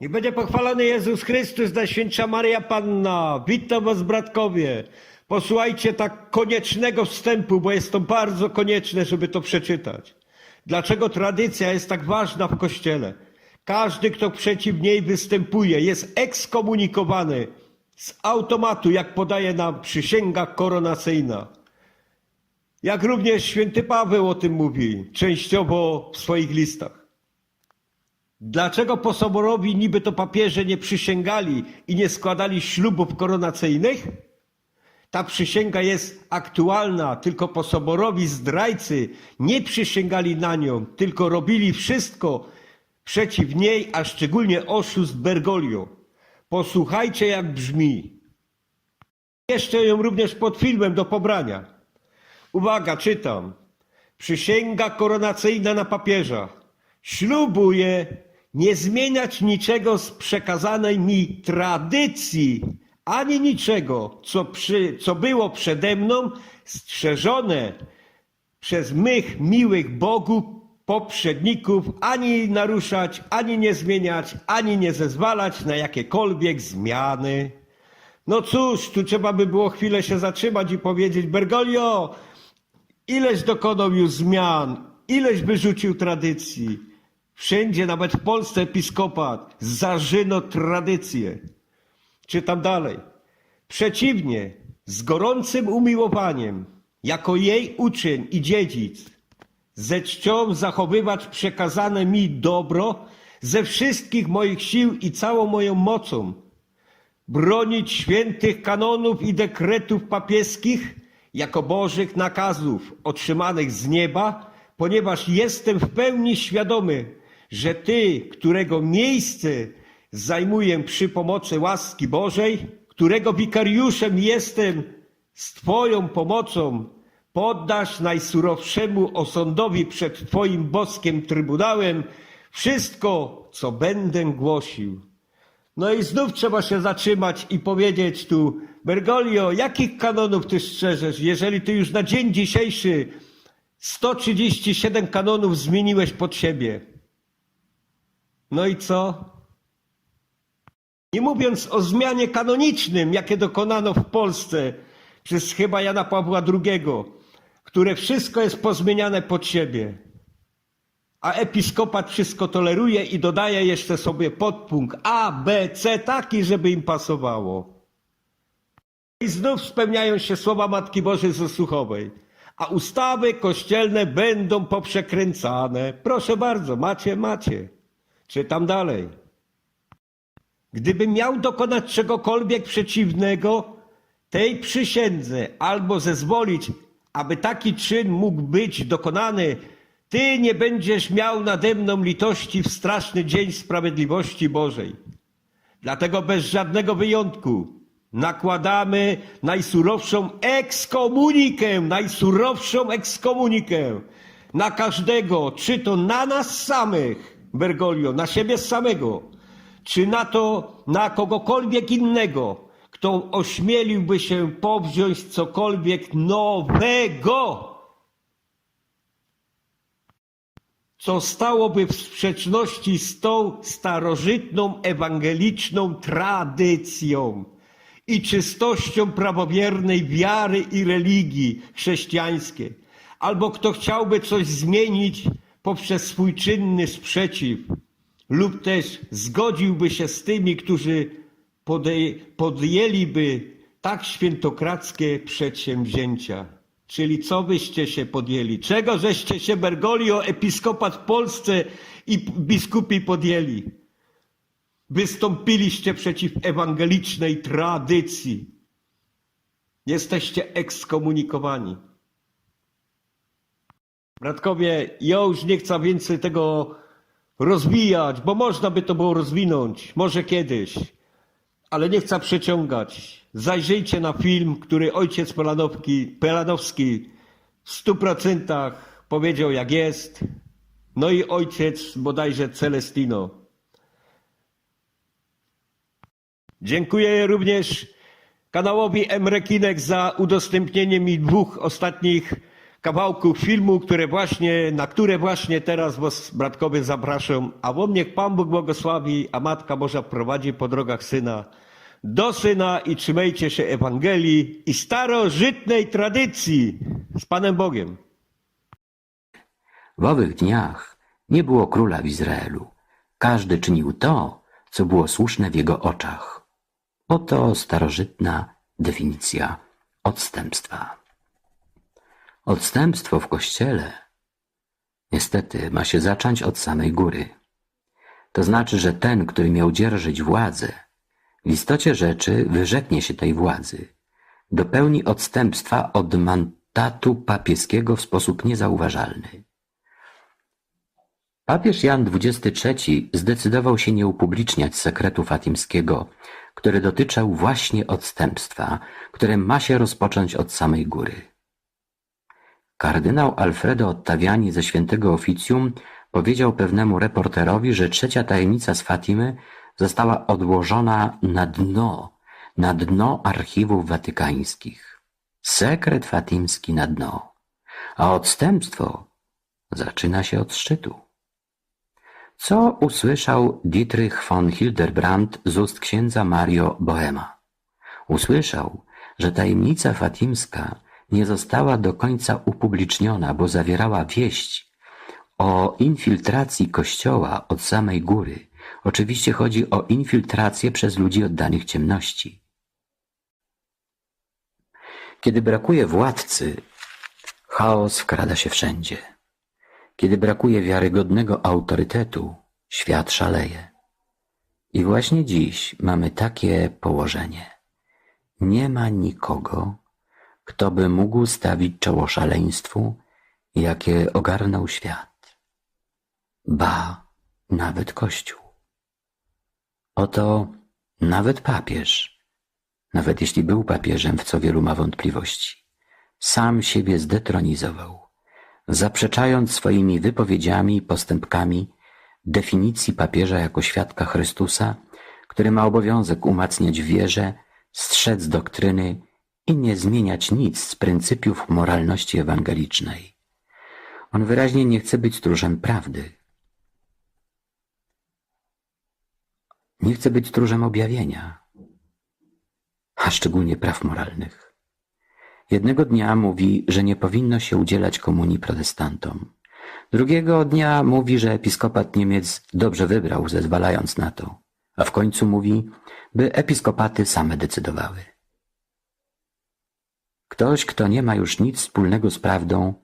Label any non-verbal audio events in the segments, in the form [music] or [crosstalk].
Niech będzie pochwalony Jezus Chrystus, Najświętsza Maria Panna. Witam was, bratkowie. Posłuchajcie tak koniecznego wstępu, bo jest to bardzo konieczne, żeby to przeczytać. Dlaczego tradycja jest tak ważna w Kościele? Każdy, kto przeciw niej występuje, jest ekskomunikowany z automatu, jak podaje nam przysięga koronacyjna. Jak również święty Paweł o tym mówi, częściowo w swoich listach. Dlaczego po soborowi niby to papieże nie przysięgali i nie składali ślubów koronacyjnych? Ta przysięga jest aktualna, tylko po soborowi zdrajcy nie przysięgali na nią, tylko robili wszystko przeciw niej, a szczególnie oszust Bergoglio. Posłuchajcie jak brzmi. Jeszcze ją również pod filmem do pobrania. Uwaga, czytam. Przysięga koronacyjna na papieża. Ślubuję nie zmieniać niczego z przekazanej mi tradycji, ani niczego, co, przy, co było przede mną strzeżone przez mych miłych Bogu poprzedników, ani naruszać, ani nie zmieniać, ani nie zezwalać na jakiekolwiek zmiany. No cóż, tu trzeba by było chwilę się zatrzymać i powiedzieć, Bergoglio, ileś dokonał już zmian, ileś wyrzucił tradycji. Wszędzie, nawet w Polsce, episkopat zarzyno tradycję. Czytam dalej. Przeciwnie, z gorącym umiłowaniem, jako jej uczeń i dziedzic, ze czcią zachowywać przekazane mi dobro ze wszystkich moich sił i całą moją mocą, bronić świętych kanonów i dekretów papieskich jako bożych nakazów otrzymanych z nieba, ponieważ jestem w pełni świadomy, że Ty, którego miejsce zajmuję przy pomocy łaski Bożej, którego wikariuszem jestem z Twoją pomocą, poddasz najsurowszemu osądowi przed Twoim boskim trybunałem wszystko, co będę głosił. No i znów trzeba się zatrzymać i powiedzieć tu, Bergoglio, jakich kanonów ty strzeżesz, jeżeli ty już na dzień dzisiejszy 137 kanonów zmieniłeś pod siebie? No i co? Nie mówiąc o zmianie kanonicznym, jakie dokonano w Polsce przez chyba Jana Pawła II, które wszystko jest pozmieniane pod siebie. A episkopat wszystko toleruje i dodaje jeszcze sobie podpunkt A, B, C taki, żeby im pasowało. I znów spełniają się słowa Matki Bożej Zasłuchowej. A ustawy kościelne będą poprzekręcane. Proszę bardzo, macie, macie. Czytam dalej. Gdybym miał dokonać czegokolwiek przeciwnego tej przysiędze albo zezwolić, aby taki czyn mógł być dokonany, ty nie będziesz miał nade mną litości w straszny dzień sprawiedliwości Bożej. Dlatego bez żadnego wyjątku nakładamy najsurowszą ekskomunikę, najsurowszą ekskomunikę na każdego, czy to na nas samych, Bergoglio, na siebie samego, czy na to, na kogokolwiek innego, kto ośmieliłby się powziąć cokolwiek nowego, co stałoby w sprzeczności z tą starożytną ewangeliczną tradycją i czystością prawowiernej wiary i religii chrześcijańskiej, albo kto chciałby coś zmienić poprzez swój czynny sprzeciw, lub też zgodziłby się z tymi, którzy podjęliby tak świętokradzkie przedsięwzięcia. Czyli co byście się podjęli? Czego żeście się Bergoglio, episkopat w Polsce i biskupi podjęli? Wystąpiliście przeciw ewangelicznej tradycji. Jesteście ekskomunikowani. Bratkowie, ja już nie chcę więcej tego rozwijać, bo można by to było rozwinąć, może kiedyś, ale nie chcę przeciągać. Zajrzyjcie na film, który ojciec Pelanowski, Pelanowski w stu procentach powiedział jak jest, no i ojciec bodajże Celestino. Dziękuję również kanałowi Emrekinek za udostępnienie mi dwóch ostatnich kawałków filmu, które właśnie, na które właśnie teraz was bratkowie zapraszam, a wo niech Pan Bóg błogosławi, a Matka Boża prowadzi po drogach Syna do Syna i trzymajcie się Ewangelii i starożytnej tradycji z Panem Bogiem. W owych dniach nie było króla w Izraelu. Każdy czynił to, co było słuszne w jego oczach. Oto starożytna definicja odstępstwa. Odstępstwo w kościele niestety ma się zacząć od samej góry. To znaczy, że ten, który miał dzierżyć władzę, w istocie rzeczy wyrzeknie się tej władzy, dopełni odstępstwa od mandatu papieskiego w sposób niezauważalny. Papież Jan XXIII zdecydował się nie upubliczniać sekretu fatimskiego, który dotyczał właśnie odstępstwa, które ma się rozpocząć od samej góry. Kardynał Alfredo Ottaviani ze świętego oficjum powiedział pewnemu reporterowi, że trzecia tajemnica z Fatimy została odłożona na dno, na dno archiwów watykańskich. Sekret fatimski na dno, a odstępstwo zaczyna się od szczytu. Co usłyszał Dietrich von Hildebrand z ust księdza Mario Bohema? Usłyszał, że tajemnica fatimska nie została do końca upubliczniona, bo zawierała wieść o infiltracji kościoła od samej góry. Oczywiście chodzi o infiltrację przez ludzi oddanych ciemności. Kiedy brakuje władcy, chaos wkrada się wszędzie. Kiedy brakuje wiarygodnego autorytetu, świat szaleje. I właśnie dziś mamy takie położenie. Nie ma nikogo, kto by mógł stawić czoło szaleństwu, jakie ogarnął świat. Ba, nawet Kościół. Oto nawet papież, nawet jeśli był papieżem, w co wielu ma wątpliwości, sam siebie zdetronizował zaprzeczając swoimi wypowiedziami i postępkami definicji papieża jako świadka Chrystusa, który ma obowiązek umacniać wierze, strzec doktryny i nie zmieniać nic z pryncypiów moralności ewangelicznej. On wyraźnie nie chce być stróżem prawdy. Nie chce być stróżem objawienia, a szczególnie praw moralnych. Jednego dnia mówi, że nie powinno się udzielać komunii protestantom. Drugiego dnia mówi, że episkopat Niemiec dobrze wybrał, zezwalając na to. A w końcu mówi, by episkopaty same decydowały. Ktoś, kto nie ma już nic wspólnego z prawdą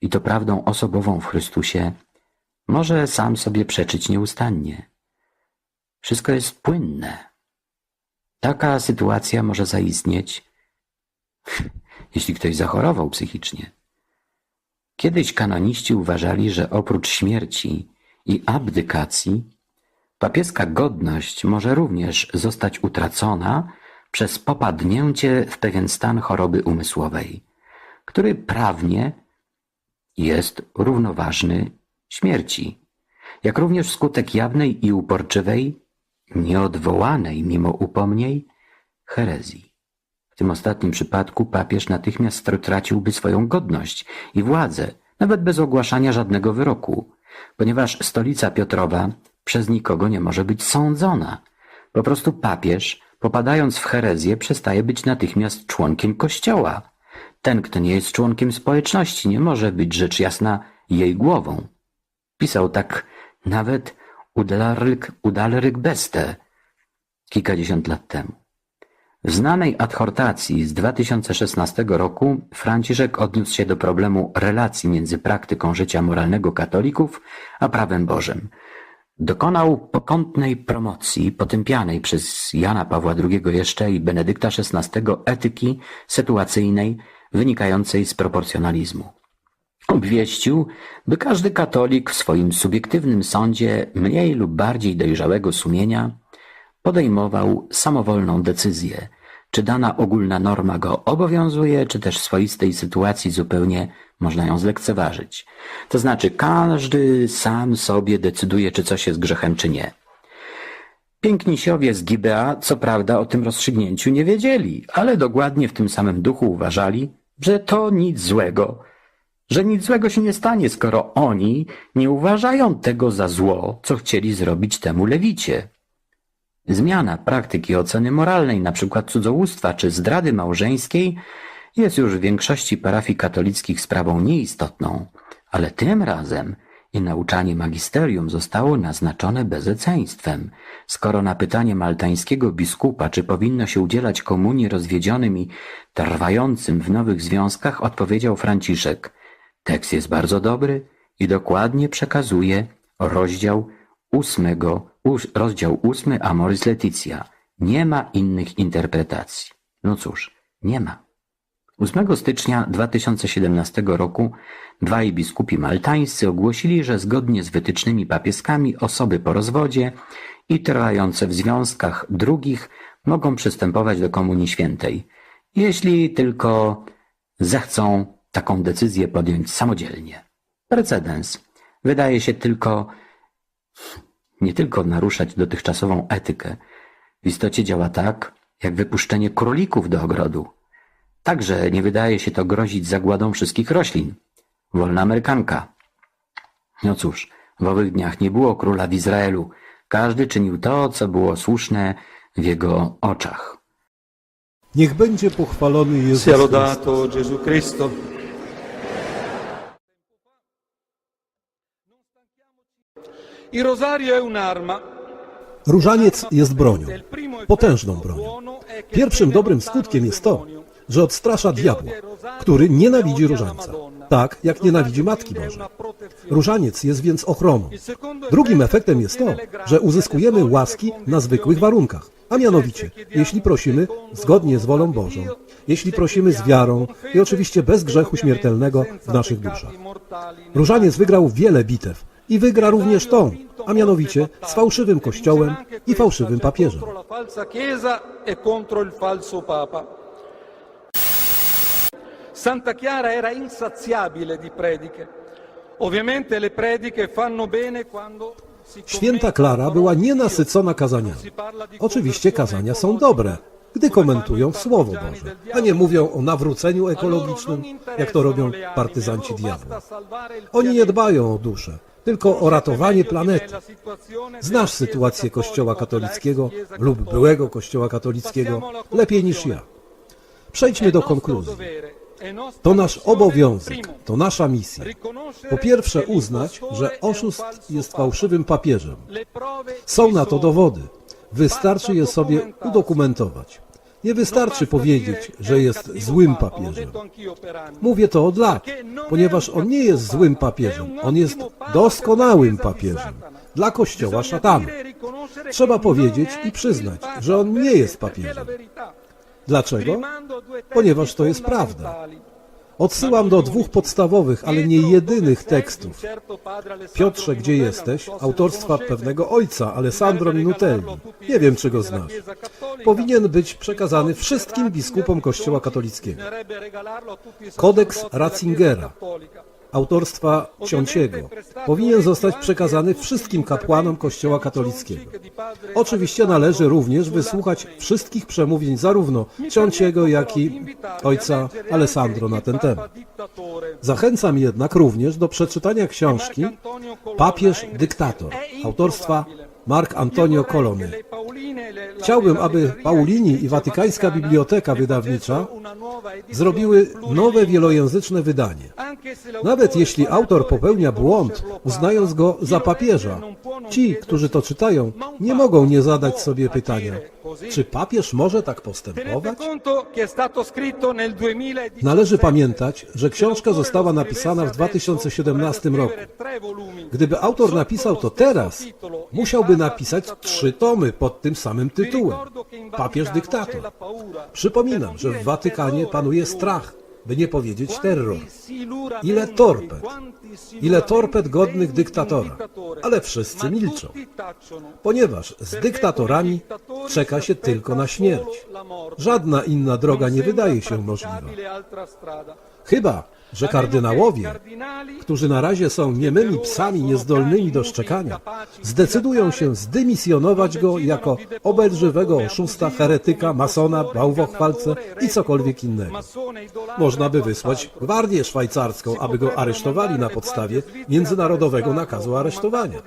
i to prawdą osobową w Chrystusie, może sam sobie przeczyć nieustannie. Wszystko jest płynne. Taka sytuacja może zaistnieć [laughs] jeśli ktoś zachorował psychicznie. Kiedyś kanoniści uważali, że oprócz śmierci i abdykacji, papieska godność może również zostać utracona przez popadnięcie w pewien stan choroby umysłowej, który prawnie jest równoważny śmierci, jak również wskutek jawnej i uporczywej, nieodwołanej mimo upomnień, herezji. W tym ostatnim przypadku papież natychmiast traciłby swoją godność i władzę, nawet bez ogłaszania żadnego wyroku, ponieważ stolica Piotrowa przez nikogo nie może być sądzona. Po prostu papież, popadając w herezję, przestaje być natychmiast członkiem kościoła. Ten, kto nie jest członkiem społeczności, nie może być rzecz jasna jej głową. Pisał tak nawet Udalryk, Udalryk Beste kilkadziesiąt lat temu. W znanej adhortacji z 2016 roku Franciszek odniósł się do problemu relacji między praktyką życia moralnego katolików a prawem Bożym. Dokonał pokątnej promocji potępianej przez Jana Pawła II jeszcze i Benedykta XVI etyki sytuacyjnej wynikającej z proporcjonalizmu. Obwieścił, by każdy katolik w swoim subiektywnym sądzie mniej lub bardziej dojrzałego sumienia podejmował samowolną decyzję, czy dana ogólna norma go obowiązuje, czy też w swoistej sytuacji zupełnie można ją zlekceważyć. To znaczy każdy sam sobie decyduje, czy coś jest grzechem, czy nie. Pięknisiowie z Gibea, co prawda, o tym rozstrzygnięciu nie wiedzieli, ale dokładnie w tym samym duchu uważali, że to nic złego. że nic złego się nie stanie, skoro oni nie uważają tego za zło, co chcieli zrobić temu lewicie. Zmiana praktyki oceny moralnej, np. cudzołóstwa czy zdrady małżeńskiej, jest już w większości parafii katolickich sprawą nieistotną, ale tym razem i nauczanie magisterium zostało naznaczone bezeceństwem. Skoro na pytanie maltańskiego biskupa, czy powinno się udzielać komunii rozwiedzionym i trwającym w nowych związkach, odpowiedział Franciszek. Tekst jest bardzo dobry i dokładnie przekazuje rozdział ósmego, ós- rozdział ósmy Amoris Laetitia. Nie ma innych interpretacji. No cóż, nie ma. 8 stycznia 2017 roku dwaj biskupi maltańscy ogłosili, że zgodnie z wytycznymi papieskami osoby po rozwodzie i trwające w związkach drugich mogą przystępować do Komunii Świętej, jeśli tylko zechcą taką decyzję podjąć samodzielnie. Precedens wydaje się tylko nie tylko naruszać dotychczasową etykę, w istocie działa tak, jak wypuszczenie królików do ogrodu. Także nie wydaje się to grozić zagładą wszystkich roślin. Wolna Amerykanka. No cóż, w owych dniach nie było króla w Izraelu. Każdy czynił to, co było słuszne w jego oczach. Niech będzie pochwalony Jezus Chrystus. Różaniec jest bronią, potężną bronią. Pierwszym dobrym skutkiem jest to, że odstrasza diabła, który nienawidzi różańca, tak jak nienawidzi Matki Bożej. Różaniec jest więc ochroną. Drugim efektem jest to, że uzyskujemy łaski na zwykłych warunkach, a mianowicie, jeśli prosimy zgodnie z wolą Bożą, jeśli prosimy z wiarą i oczywiście bez grzechu śmiertelnego w naszych duszach. Różaniec wygrał wiele bitew i wygra również tą, a mianowicie z fałszywym kościołem i fałszywym papieżem. E. Santa Chiara era insaziabile di prediche. Ovviamente le prediche fanno bene quando Święta Klara była nienasycona kazaniami. Oczywiście kazania są dobre, gdy komentują Słowo Boże, a nie mówią o nawróceniu ekologicznym, jak to robią partyzanci diabła. Oni nie dbają o duszę, tylko o ratowanie planety. Znasz sytuację Kościoła katolickiego lub byłego Kościoła katolickiego lepiej niż ja. Przejdźmy do konkluzji. To nasz obowiązek, to nasza misja. Po pierwsze uznać, że oszust jest fałszywym papieżem. Są na to dowody. Wystarczy je sobie udokumentować. Nie wystarczy powiedzieć, że jest złym papieżem. Mówię to od lat, ponieważ on nie jest złym papieżem, on jest doskonałym papieżem dla kościoła szatana. Trzeba powiedzieć i przyznać, że on nie jest papieżem. Dlaczego? Ponieważ to jest prawda. Odsyłam do dwóch podstawowych, ale nie jedynych tekstów. Piotrze, gdzie jesteś? Autorstwa pewnego ojca, Alessandro Minutelli. Nie wiem, czy go znasz. Powinien być przekazany wszystkim biskupom Kościoła katolickiego. Kodeks Ratzingera, autorstwa Ciąciego, powinien zostać przekazany wszystkim kapłanom Kościoła katolickiego. Oczywiście należy również wysłuchać wszystkich przemówień zarówno Ciąciego, jak i ojca Alessandro na ten temat. Zachęcam jednak również do przeczytania książki Papież Dyktator, autorstwa Mark Antonio Colony. Chciałbym, aby Paulini i Watykańska Biblioteka Wydawnicza zrobiły nowe wielojęzyczne wydanie. Nawet jeśli autor popełnia błąd, uznając go za papieża, ci, którzy to czytają, nie mogą nie zadać sobie pytania, czy papież może tak postępować? Należy pamiętać, że książka została napisana w 2017 roku. Gdyby autor napisał to teraz, musiałby napisać trzy tomy pod tym samym tytułem. Papież dyktator. Przypominam, że w Watykanie panuje strach, by nie powiedzieć terror. Ile torped, ile torped godnych dyktatora, ale wszyscy milczą, ponieważ z dyktatorami czeka się tylko na śmierć. Żadna inna droga nie wydaje się możliwa. Chyba, że kardynałowie, którzy na razie są niemymi psami niezdolnymi do szczekania, zdecydują się zdymisjonować go jako obelżywego oszusta, heretyka, masona, bałwochwalcę i cokolwiek innego. Można by wysłać gwardię szwajcarską, aby go aresztowali na podstawie międzynarodowego nakazu aresztowania.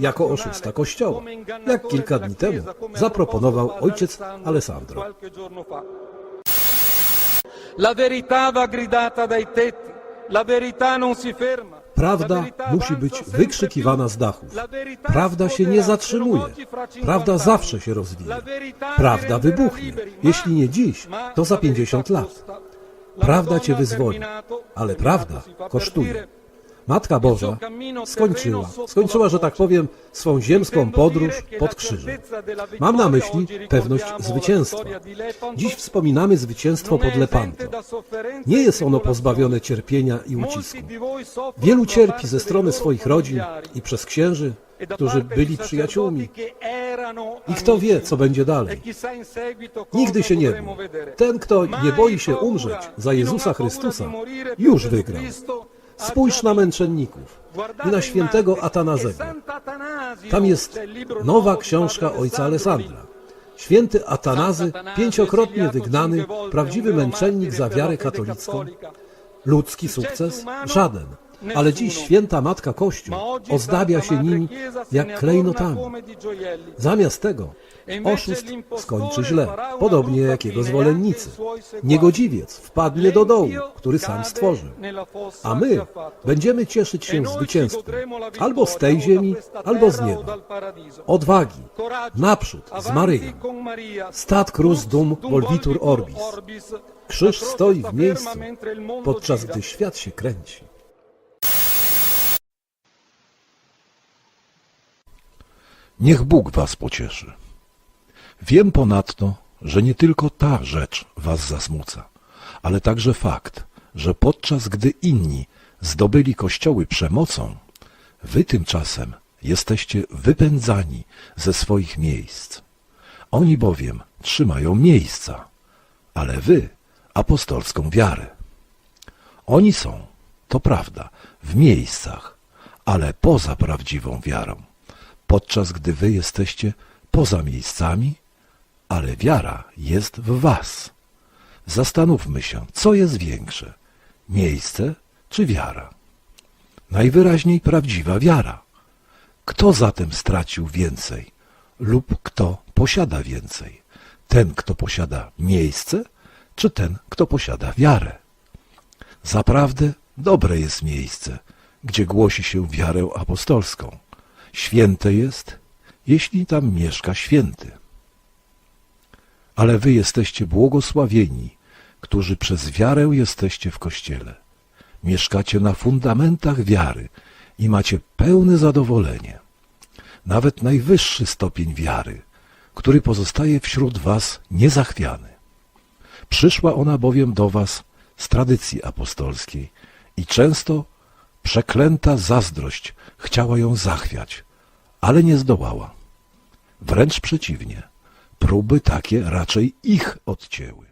Jako oszusta kościoła, jak kilka dni temu zaproponował ojciec Alessandro. La verità va gridata dai tetti, la verità non si ferma. Prawda musi być wykrzykiwana z dachów. Prawda się nie zatrzymuje. se non oggi, fra 50 Prawda zawsze się rozwija. Prawda wybuchnie. Jeśli nie dziś, to za la 50 verità lat. Prawda cię wyzwoli, ale prawda kosztuje. Matka Boża skończyła, skończyła, że tak powiem, swą ziemską podróż pod krzyżem. Mam na myśli pewność zwycięstwa. Dziś wspominamy zwycięstwo pod Lepanto. Nie jest ono pozbawione cierpienia i ucisku. Wielu cierpi ze strony swoich rodzin i przez księży, którzy byli przyjaciółmi. I kto wie, co będzie dalej. Nigdy się nie bój. Ten, kto nie boi się umrzeć za Jezusa Chrystusa, już wygrał. Spójrz na męczenników i na świętego Atanazego. Tam jest nowa książka ojca Alessandra. Święty Atanazy, pięciokrotnie wygnany, prawdziwy męczennik za wiarę katolicką. Ludzki sukces? Żaden. Ale dziś święta Matka Kościół ozdabia się nimi jak klejnotami. Zamiast tego oszust skończy źle, podobnie jak jego zwolennicy. Niegodziwiec wpadnie do dołu, który sam stworzył. A my będziemy cieszyć się zwycięstwem albo z tej ziemi, albo z nieba. Odwagi, naprzód, z Maryją. Stat cruz dum volvitur orbis. Krzyż stoi w miejscu, podczas gdy świat się kręci. Niech Bóg was pocieszy. Wiem ponadto, że nie tylko ta rzecz was zasmuca, ale także fakt, że podczas gdy inni zdobyli kościoły przemocą, wy tymczasem jesteście wypędzani ze swoich miejsc. Oni bowiem trzymają miejsca, ale wy apostolską wiarę. Oni są, to prawda, w miejscach, ale poza prawdziwą wiarą, podczas gdy wy jesteście poza miejscami, ale wiara jest w was. Zastanówmy się, co jest większe, miejsce czy wiara? Najwyraźniej prawdziwa wiara. Kto zatem stracił więcej lub kto posiada więcej? Ten, kto posiada miejsce, czy ten, kto posiada wiarę? Zaprawdę dobre jest miejsce, gdzie głosi się wiarę apostolską. Święte jest, jeśli tam mieszka święty. Ale wy jesteście błogosławieni, którzy przez wiarę jesteście w Kościele. Mieszkacie na fundamentach wiary i macie pełne zadowolenie. Nawet najwyższy stopień wiary, który pozostaje wśród was niezachwiany. Przyszła ona bowiem do was z tradycji apostolskiej i często przeklęta zazdrość chciała ją zachwiać, ale nie zdołała. Wręcz przeciwnie, próby takie raczej ich odcięły.